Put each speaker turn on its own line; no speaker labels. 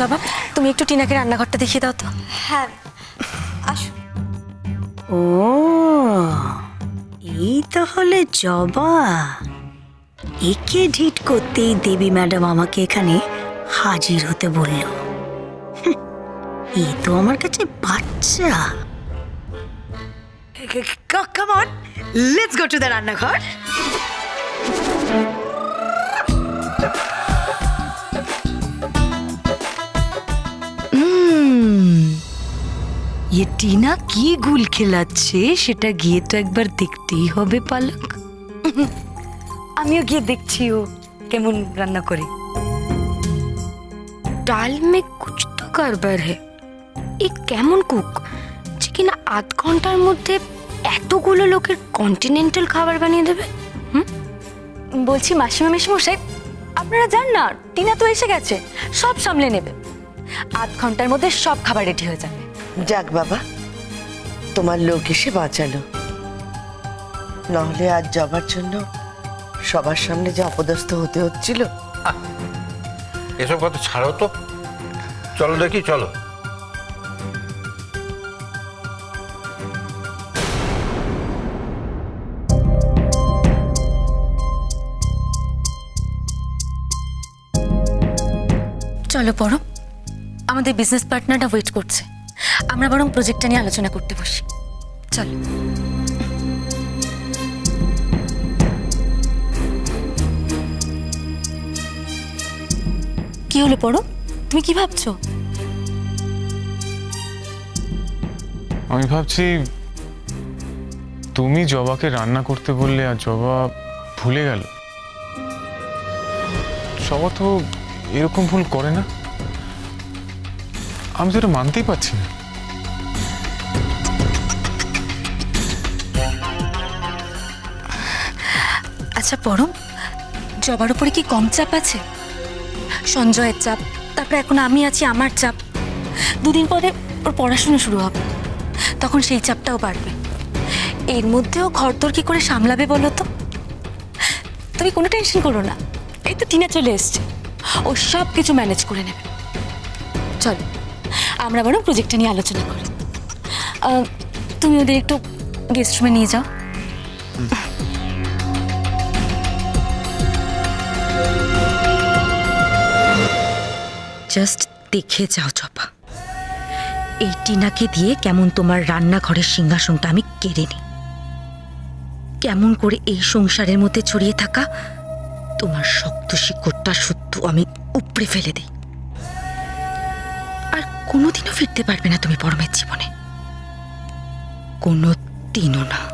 জবা তুমি একটু টিনাকে রান্নাঘরটা দেখিয়ে দাও তো।
হ্যাঁ আসো।
ও এই তাহলে জবা। একে ঢিট করতেই দেবী ম্যাডাম আমাকে এখানে হাজির হতে বলল। হুঁ, এ তো আমার কাছে বাচ্চা। Come on let's go to the রান্নাঘর।
ইয়ে টিনা কি গুল খেলাচ্ছে সেটা গিয়ে তো একবার দেখতেই হবে পালক আমিও গিয়ে দেখছি ও কেমন রান্না করে
ডাল মে কুছ তো কারবার হে এ কেমন কুক যে কিনা আধ ঘণ্টার মধ্যে এতগুলো লোকের কন্টিনেন্টাল খাবার বানিয়ে দেবে হুম বলছি মাসিমা মেশমশাই আপনারা যান না টিনা তো এসে গেছে সব সামলে নেবে আধ ঘণ্টার মধ্যে সব খাবার রেডি হয়ে যাবে
যাক বাবা তোমার লোক এসে বাঁচালো। নাহলে আজ যাবার জন্য সবার সামনে যে অপদস্থ হতে হচ্ছিল।
এসব কথা ছাড়ো তো। চলো দেখি চলো।
চলো পড়ো। আমাদের বিজনেস পার্টনারটা ওয়েট করছে। আমরা বরং প্রজেক্টটা নিয়ে আলোচনা করতে বসি। চলো। কি হলো পড়ো? তুমি কি ভাবছ?
আমি ভাবছি, তুমি জবাকে রান্না করতে বললে আর জবা ভুলে গেল। জবা তো এরকম ভুল করে না। আমি তো এটা মানতেই পারছি না।
আচ্ছা পড়ো জবার উপরে কি কম চাপ আছে? সঞ্জয়ের চাপ, তারপরে এখন আমি আছি আমার চাপ। দুদিন পরে ওর পড়াশোনা শুরু হবে, তখন সেই চাপটাও বাড়বে। এর মধ্যেও ঘরদোর কি করে সামলাবে বলো তো? তুমি কোনো টেনশন করো না, এই তো টিনা চলে এসছে। ও সব কিছু ম্যানেজ করে নেবে। চলো, আমরা বরং প্রজেক্টটা নিয়ে আলোচনা করি। তুমি ওদের একটু গেস্ট রুমে নিয়ে যাও।
জাস্ট দেখে যাও জপা এই টিনাকে দিয়ে কেমন তোমার রান্নাঘরের সিংহাসনটা আমি কেড়ে নিই। কেমন করে এই সংসারের মধ্যে ছড়িয়ে থাকা তোমার শক্ত শিকড়টা শুদ্ধ আমি উপড়ে ফেলে দিই। আর কোনোদিনও ফিরতে পারবে না তুমি পরমের জীবনে। কোনো দিনও না।